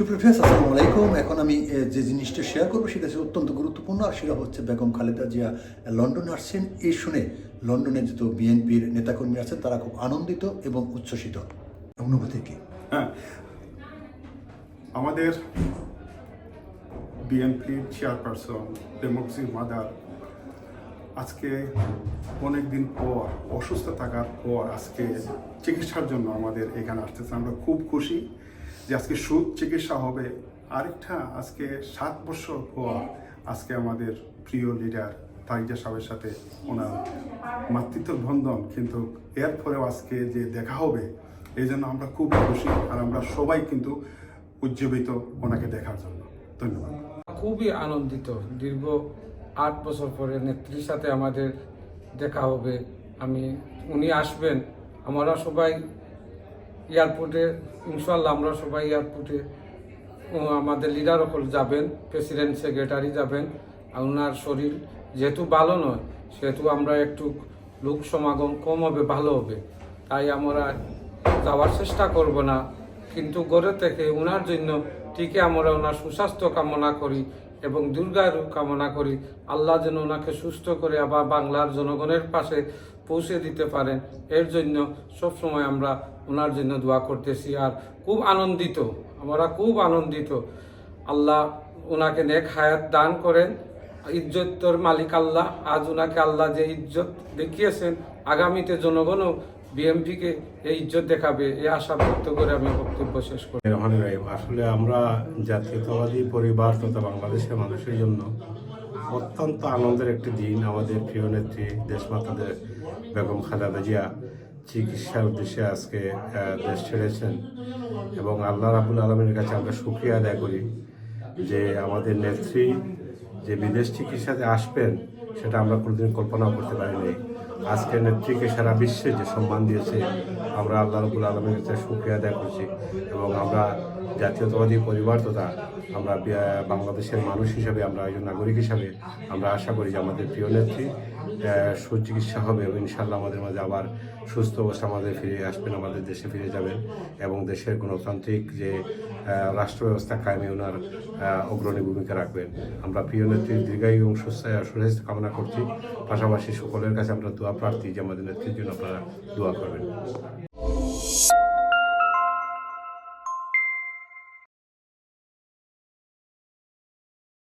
সুপ্রিফেস আসসালামু আলাইকুম এখন আমি যে জিনিসটা শেয়ার করব সেটা অত্যন্ত গুরুত্বপূর্ণ, আর সেটা হচ্ছে বেগম খালেদা জিয়া লন্ডনে আসছেন। এই শুনে লন্ডনে যত বিএনপির নেতাকর্মী আছেন, তারা খুব আনন্দিত এবং উচ্ছ্বসিত। অনুভূতি কি? হ্যাঁ। আমাদের বিএনপির চেয়ারপারসন ডেমোক্রেসি মাদার আজকে অনেক দিন পর, অসুস্থ থাকার পর আজকে চিকিৎসার জন্য আমাদের এখানে আসতেছে। আমরা খুব খুশি। যে আজকে সুদ চিকিৎসা হবে, আরেকটা আজকে সাত বছর পর আজকে আমাদের প্রিয় লিডার তাইজা সাহেবের সাথে ওনার মাতৃত্ব বন্ধন কিন্তু এরপরেও আজকে যে দেখা হবে, এই জন্য আমরা খুব খুশি আর আমরা সবাই কিন্তু উজ্জীবিত ওনাকে দেখার জন্য। ধন্যবাদ। খুবই আনন্দিত। দীর্ঘ আট বছর পরে নেত্রীর সাথে আমাদের দেখা হবে। আমি, উনি আসবেন, আমরা সবাই এয়ারপোর্টে ইনশাল্লাহ আমরা সবাই এয়ারপোর্টে আমাদের লিডার সকল যাবেন প্রেসিডেন্ট সেক্রেটারি যাবেন, আর ওনার শরীর যেহেতু ভালো নয়, সেহেতু আমরা একটু লোক সমাগম কম হবে, ভালো হবে। তাই আমরা যাওয়ার চেষ্টা করব না, কিন্তু গড়ে থেকে ওনার জন্য ঠিকই আমরা ওনার সুস্বাস্থ্য কামনা করি এবং দীর্ঘায়ু কামনা করি। আল্লাহ যেন ওনাকে সুস্থ করে আবার বাংলার জনগণের পাশে পৌঁছে দিতে পারেন। এর জন্য সবসময় আমরা ওনার জন্য দোয়া করতেছি আর খুব আনন্দিত, আমরা খুব আনন্দিত। আল্লাহ ওনাকে নেক হায়াত দান করেন। ইজ্জতের মালিক আল্লাহ। আজ ওনাকে আল্লাহ যে ইজ্জত দেখিয়েছেন, আগামীতে জনগণও বিএমপিকে এই ইজ্জত দেখাবে, এই আশা ব্যক্ত করে আমি বক্তব্য শেষ করি রহমান রাহিম আসলে আমরা জাতীয়তাবাদী পরিবার তথা বাংলাদেশের মানুষের জন্য অত্যন্ত আনন্দের একটি দিন। আমাদের প্রিয় নেত্রী দেশমাতাদের বেগম খালেদা জিয়া চিকিৎসার উদ্দেশ্যে আজকে দেশ ছেড়েছেন এবং আল্লাহ রাবুল আলমের কাছে আমরা সুক্রিয়া আদায় করি যে আমাদের নেত্রী যে বিদেশ চিকিৎসাতে আসবেন, সেটা আমরা কোনোদিন কল্পনাও করতে পারিনি। আজকে নেত্রীকে সারা বিশ্বে যে সম্মান দিয়েছে, আমরা আল্লাহ রবুল আলমের কাছে সুক্রিয়া আদায় করছি এবং আমরা জাতীয়তাবাদী পরিবার তথা আমরা বাংলাদেশের মানুষ হিসাবে, আমরা একজন নাগরিক হিসাবে আমরা আশা করি যে আমাদের প্রিয় নেত্রী সুচিকিৎসা হবে এবং ইনশাল্লাহ আমাদের মাঝে আবার সুস্থ অবস্থা আমাদের ফিরে আসবেন, আমাদের দেশে ফিরে যাবেন এবং দেশের গণতান্ত্রিক যে রাষ্ট্র ব্যবস্থা কায়েমে ওনার অগ্রণী ভূমিকা রাখবেন। আমরা প্রিয় নেত্রীর দীর্ঘায়ু এবং সুস্থ সুস্বাস্থ্য কামনা করছি। পাশাপাশি সকলের কাছে আমরা দোয়া প্রার্থী যে আমাদের নেত্রীর জন্য আপনারা দোয়া করবেন